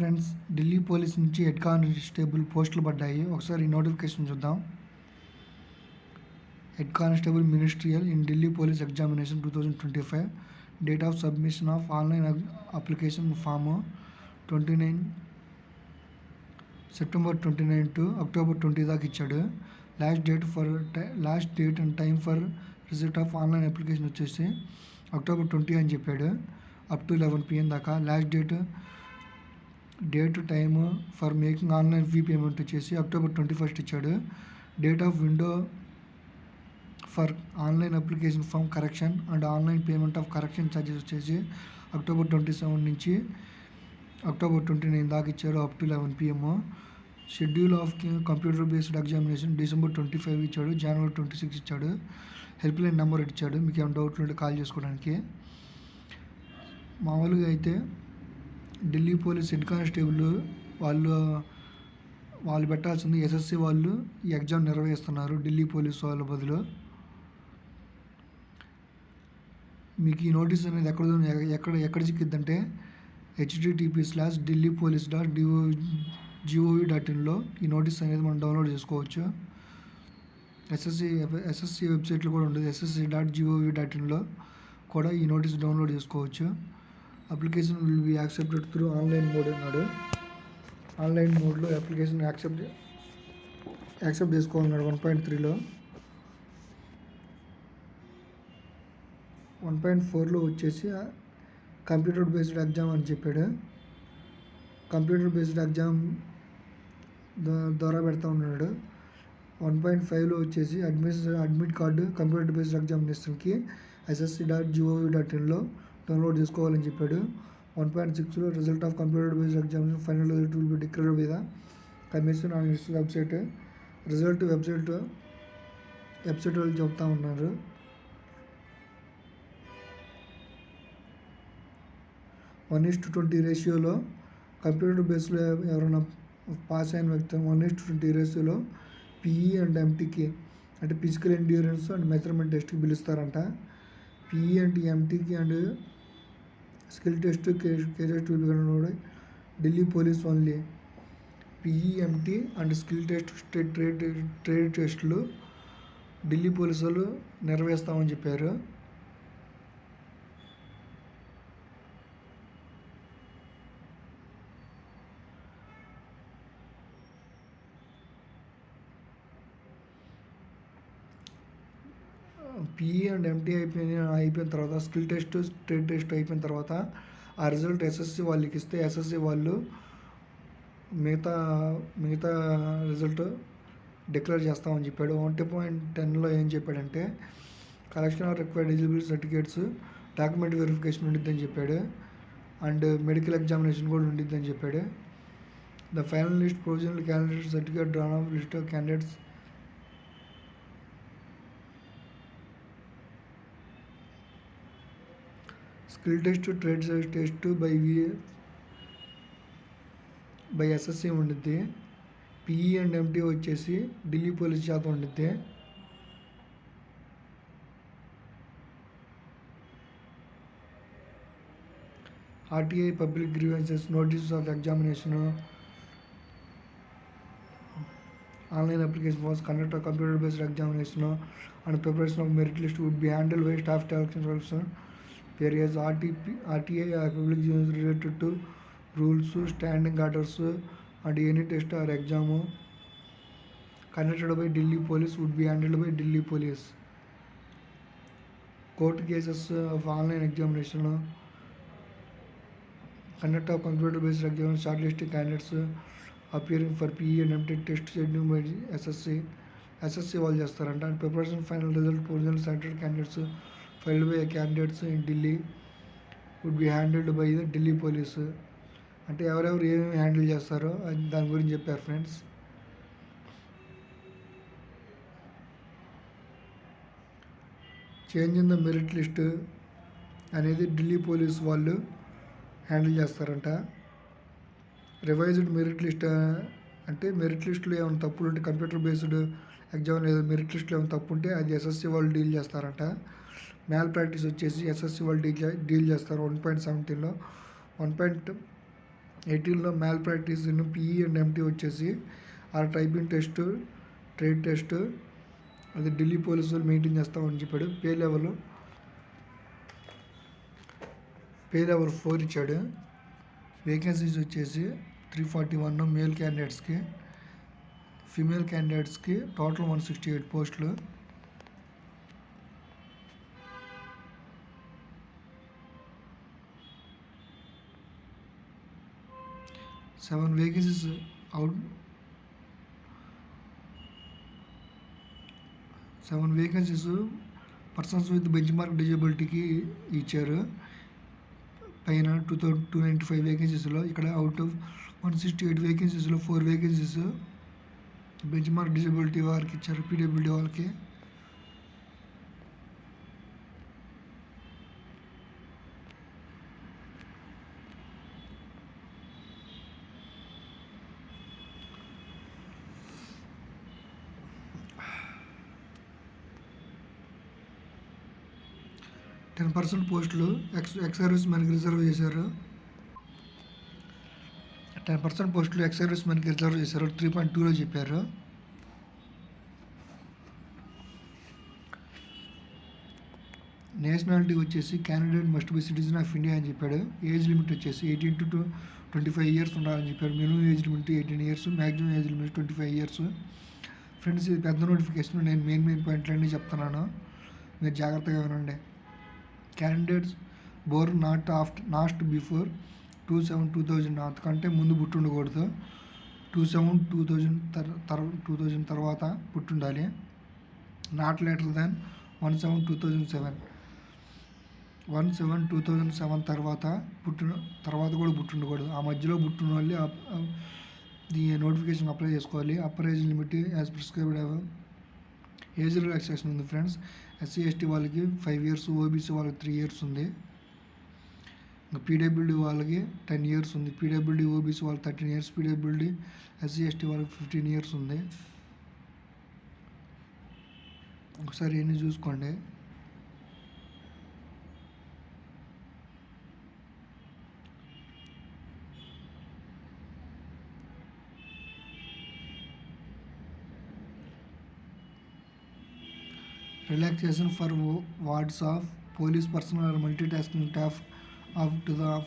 Friends Delhi police నుంచి head constable పోస్టులు పడ్డాయి ఒకసారి నోటిఫికేషన్ చూద్దాం head constable ministerial in Delhi police examination two thousand twenty five date of submission of online application form twenty nine September twenty nine to October twenty దాకా ఇచ్చాడు last date for last date and time for result of online application వచ్చేసి October twenty అని చెప్పాడు up to eleven PM దాకా last date date time for making online fee payment వచ్చేసి October twenty first ఇచ్చాడు date of window for online application form correction and online payment of correction charges వచ్చేసి October twenty seven నుంచి October twenty nine దాకా ఇచ్చాడు up to eleven PM schedule of computer based examination December twenty five ఇచ్చాడు జనవరి twenty six ఇచ్చాడు help line number ఇచ్చాడు మీకు ఏమైనా డౌట్లు ఉంటే కాల్ చేసుకోవడానికి మామూలుగా అయితే ఢిల్లీ పోలీస్ హెడ్ కానిస్టేబుల్ వాళ్ళు వాళ్ళు పెట్టాల్సింది ఎస్ఎస్సి వాళ్ళు ఈ ఎగ్జామ్ నిర్వహిస్తున్నారు ఢిల్లీ పోలీస్ వాళ్ళ బదులు మీకు ఈ నోటీస్ అనేది ఎక్కడ ఎక్కడ ఎక్కడ చిక్కిద్దంటే HTTP slash Delhi police dot D O gov dot ఇన్లో ఈ నోటీస్ అనేది మనం డౌన్లోడ్ చేసుకోవచ్చు ఎస్ఎస్సి ఎస్ఎస్సి వెబ్సైట్లో కూడా ఉంటుంది ఎస్ఎస్సి డాట్ జిఓవి డాట్ ఇన్లో కూడా ఈ నోటీస్ డౌన్లోడ్ చేసుకోవచ్చు application will be accepted through online mode అన్నాడు ఆన్లైన్ మోడ్లో అప్లికేషన్ యాక్సెప్ట్ యాక్సెప్ట్ చేసుకోవాలన్నాడు వన్ పాయింట్ త్రీలో వన్ పాయింట్ ఫోర్లో వచ్చేసి కంప్యూటర్ బేస్డ్ ఎగ్జామ్ అని చెప్పాడు కంప్యూటర్ బేస్డ్ ఎగ్జామ్ ద్వారా పెడతా ఉన్నాడు వన్ పాయింట్ ఫైవ్లో వచ్చేసి admission admit card computer based ఎగ్జామినేషన్కి SSC dot GOV dot ఇన్లో డౌన్లోడ్ చేసుకోవాలని చెప్పాడు వన్ పాయింట్ సిక్స్లో result of computer based examination final result will be declare మీద commission on its website result website website వాళ్ళు చెప్తా ఉన్నారు వన్ ఇస్ టు ట్వంటీ రేషియోలో computer బేస్లో ఎవరైనా పాస్ అయిన వ్యక్తి వన్ ఇస్ టు ట్వంటీ రేషియోలో పిఈ అండ్ ఎంటీకి అంటే ఫిజికల్ ఎండ్యూరెన్స్ అండ్ మెజర్మెంట్ టెస్ట్కి పిలుస్తారంట PE and ఎంటీకి and skill test career too కూడా Delhi police only PEMT and skill test trade trade టెస్టులు ఢిల్లీ పోలీసులు నెరవేరుస్తామని చెప్పారు పీఈ అండ్ ఎంటీ అయిపోయిన అయిపోయిన తర్వాత స్కిల్ టెస్ట్ స్టేట్ టెస్ట్ అయిపోయిన తర్వాత ఆ రిజల్ట్ ఎస్ఎస్సి వాళ్ళకి ఇస్తే ఎస్ఎస్సి వాళ్ళు మిగతా మిగతా రిజల్ట్ డిక్లేర్ చేస్తామని చెప్పాడు ఒకటి పాయింట్ టెన్లో ఏం చెప్పాడంటే collection of required eligibility certificates document verification ఉండిద్దని చెప్పాడు అండ్ మెడికల్ ఎగ్జామినేషన్ కూడా ఉండిద్దని చెప్పాడు the final list provisional candidate certificate drawn of list of candidates skill test trade test by V by SSC ఉండిద్ది పిఈ అండ్ ఎంటీ వచ్చేసి Delhi police శాఖ ఉండిద్ది RTI public grievances notices of examination online application forms conduct computer based examination and preparation of merit list would be handle by staff selection areas RTP, RTI are public units related to rules, standing orders, and any test or exam conducted by Delhi Police would be handled by Delhi Police. Court cases of online examination, conduct of computer based examination, shortlisted candidates appearing for PE and MT test scheduled by SSC. SSC వాళ్ళు చేస్తారంట and preparation final result original central candidates filed by candidates in Delhi would be handled by the Delhi police. అంటే ఎవరెవరు ఏమేమి handle చేస్తారో అది దాని గురించి చెప్పారు friends change in the merit list అనేది ఢిల్లీ పోలీస్ వాళ్ళు హ్యాండిల్ చేస్తారంట రివైజ్డ్ మెరిట్ లిస్ట్ అంటే మెరిట్ లిస్టులో ఏమైనా తప్పులు ఉంటే కంప్యూటర్ బేస్డ్ ఎగ్జామ్ లేదా మెరిట్ లిస్టులో ఏమైనా తప్పు ఉంటే అది ఎస్ఎస్సి వాళ్ళు డీల్ చేస్తారంట మ్యాల్ ప్రాక్టీస్ వచ్చేసి ఎస్ఎస్సి వాళ్ళు డీల్ డీల్ చేస్తారు వన్ పాయింట్ సెవెంటీన్లో వన్ పాయింట్ ఎయిటీన్లో malpractice PE and MT వచ్చేసి ఆ టైపింగ్ టెస్ట్ ట్రేడ్ టెస్ట్ అది ఢిల్లీ పోలీసులు మెయింటైన్ చేస్తామని చెప్పాడు pay level pay level four ఇచ్చాడు వేకెన్సీస్ వచ్చేసి త్రీ ఫార్టీ వన్ మేల్ క్యాండిడేట్స్కి ఫిమేల్ క్యాండిడేట్స్కి టోటల్ వన్ సిక్స్టీ ఎయిట్ పోస్టులు seven vehicles out seven vacancies persons with benchmark డిజబిలిటీకి ఇచ్చారు పైన two thousand two ninety five వేకెన్సీస్లో ఇక్కడ out of one sixty eight వేకెన్సీస్లో four vacancies bench mark disability వారికి ఇచ్చారు PWD వాళ్ళకి ten percent పోస్టులు ex service మెన్కి reserve చేశారు టెన్ పర్సెంట్ పోస్టులు ఎక్స్ సర్వీస్ మెన్కి రిజర్వ్ చేశారు త్రీ పాయింట్ టూలో చెప్పారు నేషనాలిటీ వచ్చేసి candidate must be citizen of India అని చెప్పాడు ఏజ్ లిమిట్ వచ్చేసి eighteen to twenty five years ఉండాలని చెప్పారు minimum age limit eighteen years maximum age limit twenty five years friends ఇది పెద్ద నోటిఫికేషన్ నేను మెయిన్ మెయిన్ పాయింట్లన్నీ చెప్తున్నాను మీరు జాగ్రత్తగా వినండి candidates born not of నాస్ట్ before two seven two thousand కంటే ముందు పుట్టుండకూడదు టూ సెవెన్ టూ థౌజండ్ తర్ టూ థౌజండ్ తర్వాత పుట్టుండాలి not later than one seven two thousand seven one seven two thousand seven తర్వాత పుట్టిన తర్వాత కూడా పుట్టుండకూడదు ఆ మధ్యలో పుట్టిన వాళ్ళు ఈ నోటిఫికేషన్ అప్లై చేసుకోవాలి upper age limit as prescribed age relaxation ఉంది ఫ్రెండ్స్ ఎస్సీ ఎస్టీ వాళ్ళకి ఫైవ్ ఇయర్స్ ఓబీసీ వాళ్ళకి త్రీ ఇయర్స్ ఉంది ఇంకా పీడబ్ల్యూడీ వాళ్ళకి టెన్ ఇయర్స్ ఉంది పీడబ్ల్యూడీ ఓబీసీ వాళ్ళకి thirteen years PWD SC ST వాళ్ళకి ఫిఫ్టీన్ ఇయర్స్ ఉంది ఒకసారి ఎన్ని చూసుకోండి relaxation for wards of police personnel or multitasking staff of to the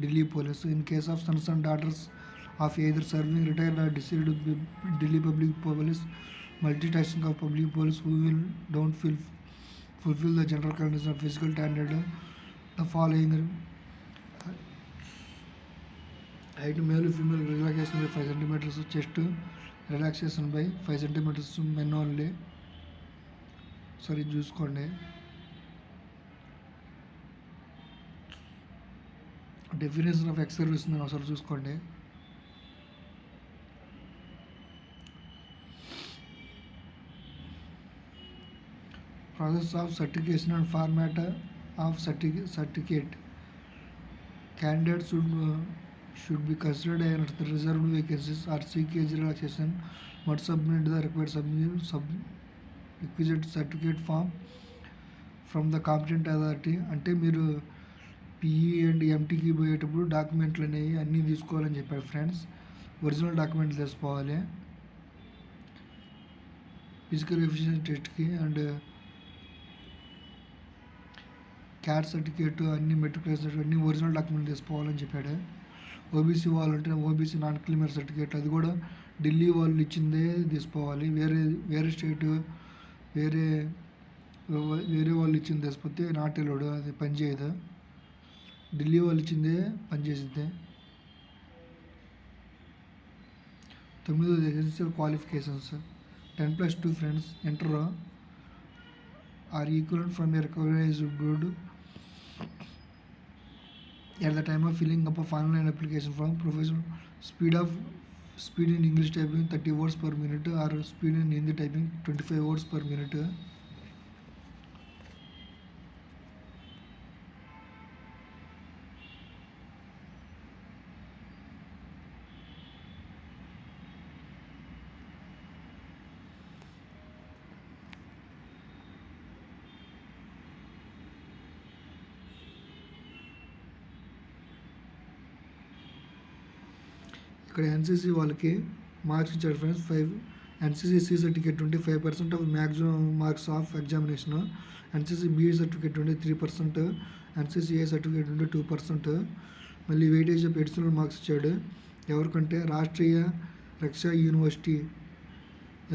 Delhi police. So in case of sons and daughters of either serving, retired or deceased Delhi public police, multitasking of public police who will don't feel fulfill the general condition of physical standard. The following height male female relaxation by 5 centimeters chest relaxation by 5 centimeters men only ఒకసారి చూసుకోండి definition of ex service ఉందని ఒకసారి చూసుకోండి process of certification and format of సర్టి certificate candidate should should be considered and reserved vacancies are seeking relaxation must submit the required sub sub requisite certificate form from the competent authority అంటే మీరు PE and ఎంటీకి పోయేటప్పుడు డాక్యుమెంట్లు అనేవి అన్నీ తీసుకోవాలని చెప్పారు friends original డాక్యుమెంట్లు తీసుకోవాలి ఫిజికల్ ఎఫిషియన్సీ టెస్ట్కి అండ్ క్యాట్ సర్టిఫికేట్ అన్ని మెట్రికులేషన్ అన్ని ఒరిజినల్ డాక్యుమెంట్ తీసుకోవాలని చెప్పాడు ఓబీసీ వాళ్ళు అంటే ఓబీసీ నాన్ క్లిమర్ సర్టిఫికేట్ అది కూడా ఢిల్లీ వాళ్ళు ఇచ్చిందే తీసుకోవాలి వేరే వేరే స్టేట్ వేరే వేరే వాళ్ళు ఇచ్చింది తెచ్చిపోతే నాట్ లోడు అది పని చేయదు ఢిల్లీ వాళ్ళు ఇచ్చిందే పని చేసిద్ది తొమ్మిదోది essential qualifications ten plus two friends inter or equivalent from a recognise good at the time of filling up a application application professional speed of Speed in English typing 30 words per minute or speed in Hindi typing 25 words per minute. ఇక్కడ NCC వాళ్ళకి marks ఇచ్చాడు friends five NCC C certificate twenty five percent of maximum marks of examination NCC B certificate twenty three percent NCC A certificate twenty two percent మళ్ళీ weightage of additional marks ఇచ్చాడు ఎవరికంటే Rashtriya Raksha university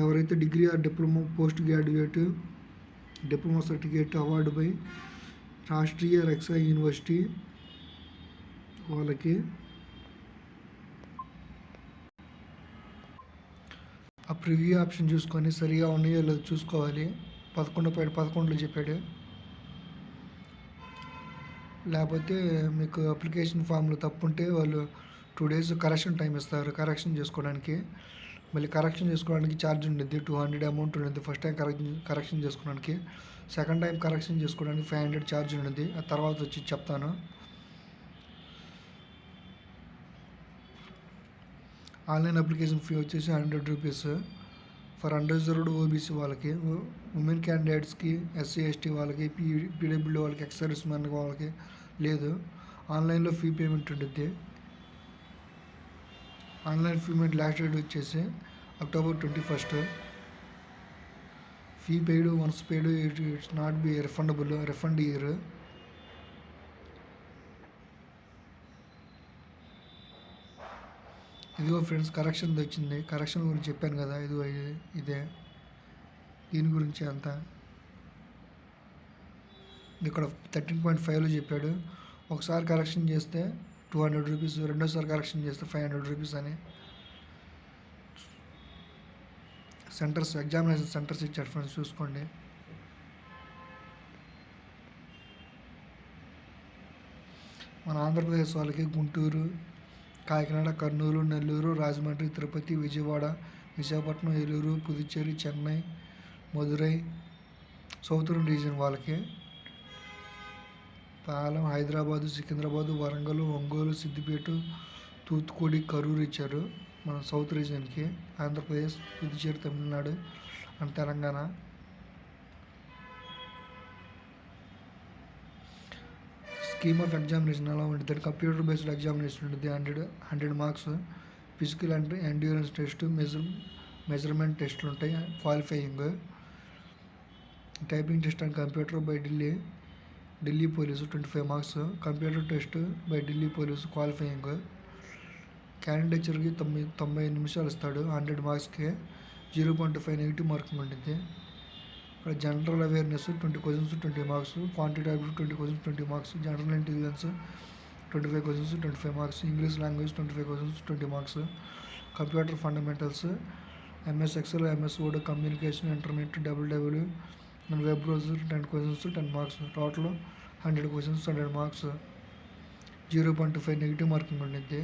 ఎవరైతే degree or diploma post graduate diploma certificate award by Rashtriya Raksha University వాళ్ళకి ఆ preview option చూసుకొని సరిగా ఉన్నాయో లేదో చూసుకోవాలి పదకొండు పాయింట్ పదకొండులో చెప్పాడు లేకపోతే మీకు అప్లికేషన్ ఫామ్లో తప్పు ఉంటే వాళ్ళు టూ డేస్ కరెక్షన్ టైం ఇస్తారు కరెక్షన్ చేసుకోవడానికి మళ్ళీ కరెక్షన్ చేసుకోవడానికి ఛార్జ్ ఉండేది టూ హండ్రెడ్ అమౌంట్ ఉండేది ఫస్ట్ టైం కరెక్షన్ కరెక్షన్ చేసుకోవడానికి సెకండ్ టైం కరెక్షన్ చేసుకోవడానికి ఫైవ్ హండ్రెడ్ ఛార్జ్ ఉండేది ఆ తర్వాత వచ్చి చెప్తాను ఆన్లైన్ అప్లికేషన్ ఫీ వచ్చేసి hundred rupees for unreserved OBC వాళ్ళకి ఉమెన్ క్యాండిడేట్స్కి ఎస్సీ ఎస్టీ వాళ్ళకి పీ పీడబ్ల్యూడీ వాళ్ళకి ఎక్సర్వీస్ మెన్ వాళ్ళకి లేదు ఆన్లైన్లో ఫీ పేమెంట్ ఉంటుంది ఆన్లైన్ పేమెంట్ లాస్ట్ డేట్ వచ్చేసి October twenty first fee paid once paid it's not be refundable refund year ఇదిగో ఫ్రెండ్స్ కరెక్షన్ వచ్చింది కరెక్షన్ గురించి చెప్పాను కదా ఇదిగో ఇదే దీని గురించి అంతా ఇక్కడ థర్టీన్ పాయింట్ ఫైవ్లో చెప్పాడు ఒకసారి కరెక్షన్ చేస్తే టూ హండ్రెడ్ రూపీస్ రెండోసారి కరెక్షన్ చేస్తే ఫైవ్ హండ్రెడ్ రూపీస్ అని సెంటర్స్ ఎగ్జామినేషన్ సెంటర్స్ ఇచ్చాడు ఫ్రెండ్స్ చూసుకోండి మన ఆంధ్రప్రదేశ్ వాళ్ళకి గుంటూరు కాకినాడ కర్నూలు నెల్లూరు రాజమండ్రి తిరుపతి విజయవాడ విశాఖపట్నం ఏలూరు పుదుచ్చేరి చెన్నై మధురై సౌతర్న్ రీజన్ వాళ్ళకి పాలెం హైదరాబాదు సికింద్రాబాదు వరంగల్ ఒంగోలు సిద్దిపేట తూత్తుకుడి కరూరు ఇచ్చారు మన సౌత్ రీజన్కి Andhra Pradesh Puducherry Tamil Nadu and Telangana scheme of examination ఎలా ఉంటుంది కంప్యూటర్ బేస్డ్ ఎగ్జామినేషన్ ఉంటుంది hundred hundred marks physical and endurance test measure measurement టెస్ట్లు ఉంటాయి qualifying typing test and computer by Delhi Delhi police twenty five marks computer test by Delhi police qualifying క్యాండిడేచర్కి తొంభై తొంభై నిమిషాలు ఇస్తాడు హండ్రెడ్ మార్క్స్కి zero point five negative marking ఉంటుంది అక్కడ general awareness twenty questions twenty marks quantitative twenty questions twenty marks general intelligence twenty five questions twenty five marks English language twenty five questions twenty marks computer fundamentals MS Excel MS Word communication internet WW and web browser ten questions ten marks total hundred questions hundred marks zero point five negative marking ఉండిద్ది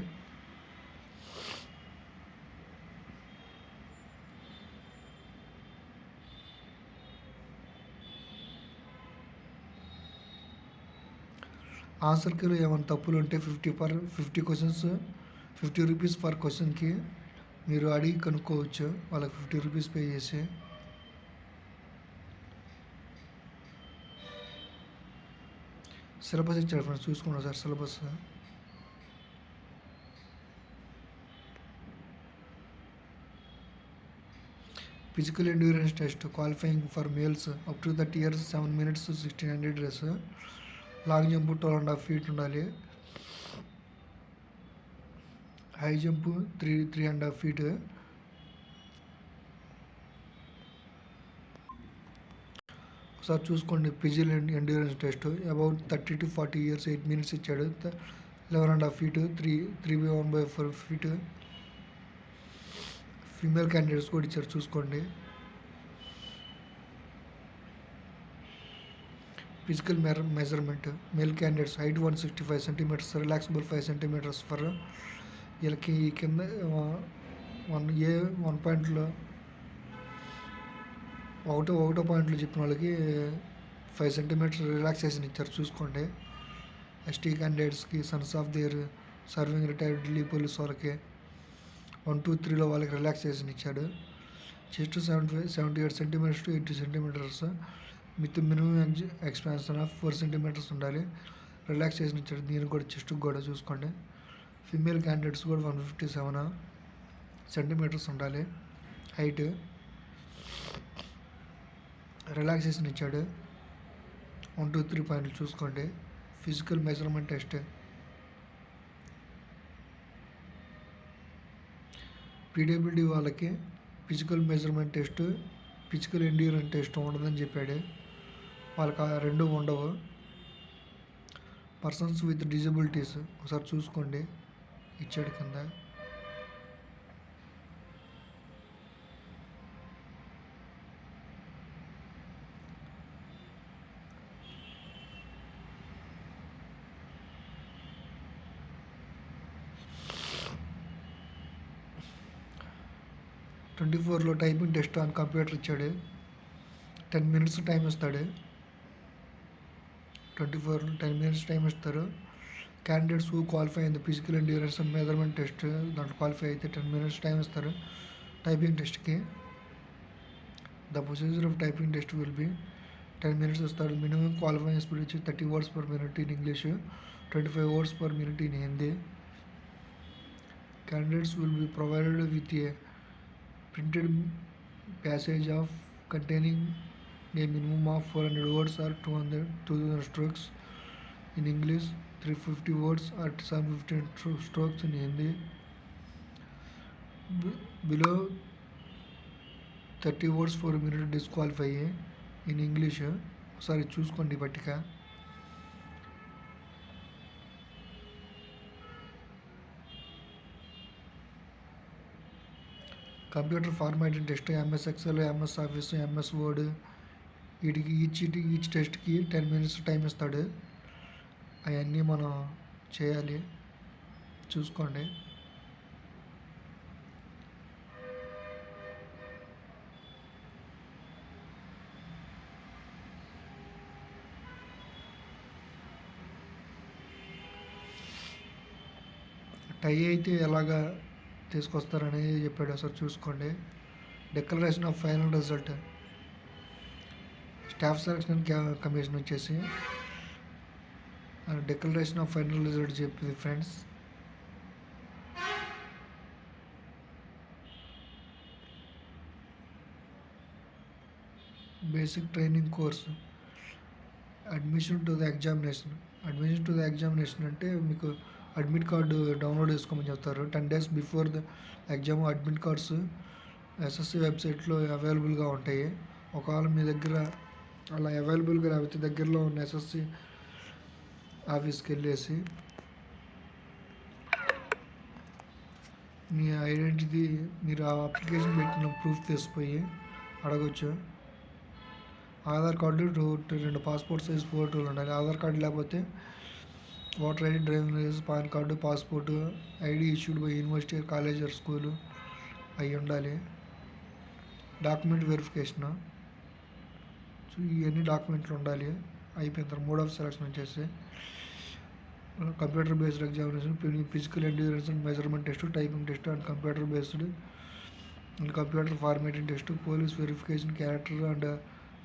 ఆన్సర్కి ఏమైనా తప్పులు ఉంటే fifty per fifty questions fifty rupees per క్వశ్చన్కి మీరు అడిగి కనుక్కోవచ్చు వాళ్ళకి ఫిఫ్టీ రూపీస్ పే చేసి సిలబస్ ఇచ్చాడు ఫ్రెండ్స్ చూసుకున్నాం sir syllabus physical endurance test qualifying for males up to that years seven minutes sixteen hundred dress long jump twelve and half feet ఉండాలి high jump three three and half feet ఒకసారి చూసుకోండి physical and endurance test about thirty to forty years eight minutes ఇచ్చాడు eleven and half feet three three by one by four feet female candidates కూడా ఇచ్చారు చూసుకోండి physical measurement male candidates height one sixty five centimetres relaxable five centimetres for వీళ్ళకి కింద one A one పాయింట్లో ఒకటో ఒకటో పాయింట్లో చెప్పిన వాళ్ళకి ఫైవ్ సెంటీమీటర్స్ రిలాక్సేషన్ ఇచ్చారు చూసుకోండి ఎస్టీ క్యాండిడేట్స్కి sons of their serving retired Delhi police వాళ్ళకి వన్ టూ త్రీలో వాళ్ళకి రిలాక్సేషన్ ఇచ్చాడు chest seventy five seventy eight centimetres to eighty centimetres with minimum expansion of four centimetres ఉండాలి రిలాక్సేషన్ ఇచ్చాడు దీనికి కూడా చెస్ట్ కూడా చూసుకోండి ఫిమేల్ క్యాండిడేట్స్ కూడా వన్ ఫిఫ్టీ సెవెన్ సెంటీమీటర్స్ ఉండాలి హైట్ రిలాక్సేషన్ ఇచ్చాడు వన్ టూ త్రీ పాయింట్లు చూసుకోండి ఫిజికల్ మెజర్మెంట్ టెస్ట్ పీడబ్ల్యూడి వాళ్ళకి physical measurement test physical endurance test ఉండదని చెప్పాడు వాళ్ళకి రెండు ఉండవు పర్సన్స్ విత్ డిజబిలిటీస్ ఒకసారి చూసుకోండి ఇచ్చాడు కింద ట్వంటీ ఫోర్లో టైపింగ్ టెస్ట్ అని కంప్యూటర్ ఇచ్చాడు టెన్ మినిట్స్ టైం ఇస్తాడు twenty four ten minute time इतर कैंडिडेट्स क्वालिफाई अंदर physical endurance measurement test द्वालिफ a ten minute time इतर टाइपिंग टेस्ट की the procedure of typing test will be ten minute minimum qualify speed thirty words per minute in English twenty five words per minute in Hindi candidates will be provided with printed passage of containing a minimum of 400 words or 200 2000 strokes in English, 350 words or 750 strokes in Hindi. B- below 30 words for a minute disqualify in English. ఒకసారి చూసుకోండి పట్టిక computer format test MS Excel MS Office MS Word వీటికి each each టెస్ట్కి ten minutes time ఇస్తాడు అవన్నీ మనం చేయాలి చూసుకోండి టై అయితే ఎలాగా తీసుకొస్తారనేది చెప్పాడు సార్ చూసుకోండి declaration of final result Staff Selection Commission వచ్చేసి డిక్లరేషన్ ఆఫ్ ఫైనల్ రిజల్ట్ చెప్పింది friends basic training course admission to the examination admission to the examination అంటే మీకు అడ్మిట్ కార్డు డౌన్లోడ్ చేసుకోమని చెప్తారు ten days before the exam admit cards SSC వెబ్సైట్లో అవైలబుల్గా ఉంటాయి ఒకవేళ మీ దగ్గర అలా అవైలబుల్గా లేకపోతే దగ్గరలో ఉన్న ఎస్ఎస్సి ఆఫీస్కి వెళ్ళేసి మీ ఐడెంటిటీ మీరు ఆ అప్లికేషన్ పెట్టిన ప్రూఫ్ తీసుకుపోయి అడగచ్చు ఆధార్ కార్డు రెండు పాస్పోర్ట్ సైజ్ ఫోటోలు ఉండాలి ఆధార్ కార్డు లేకపోతే voter ID driving licence PAN card passport ID issued by university college school అవి ఉండాలి డాక్యుమెంట్ వెరిఫికేషను సో ఇవన్నీ డాక్యుమెంట్లు ఉండాలి అయిపోయిన తర్వాత మోడ్ ఆఫ్ సెలక్షన్ వచ్చేసి computer based examination physical endurance and measurement test typing test and computer based and computer formatting test police verification character and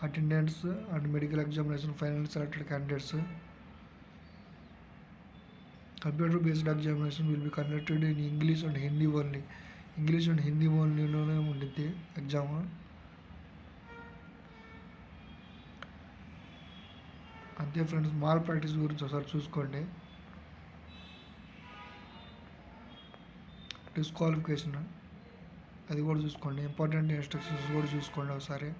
attendance and medical examination final selected candidates computer based examination will be conducted in English and Hindi only English and Hindi ఓన్లీలోనే ఉండిద్ది exam అంతే friends మాల్ practice గురించి ఒకసారి చూసుకోండి disqualification అది కూడా చూసుకోండి important instructions కూడా చూసుకోండి ఒకసారి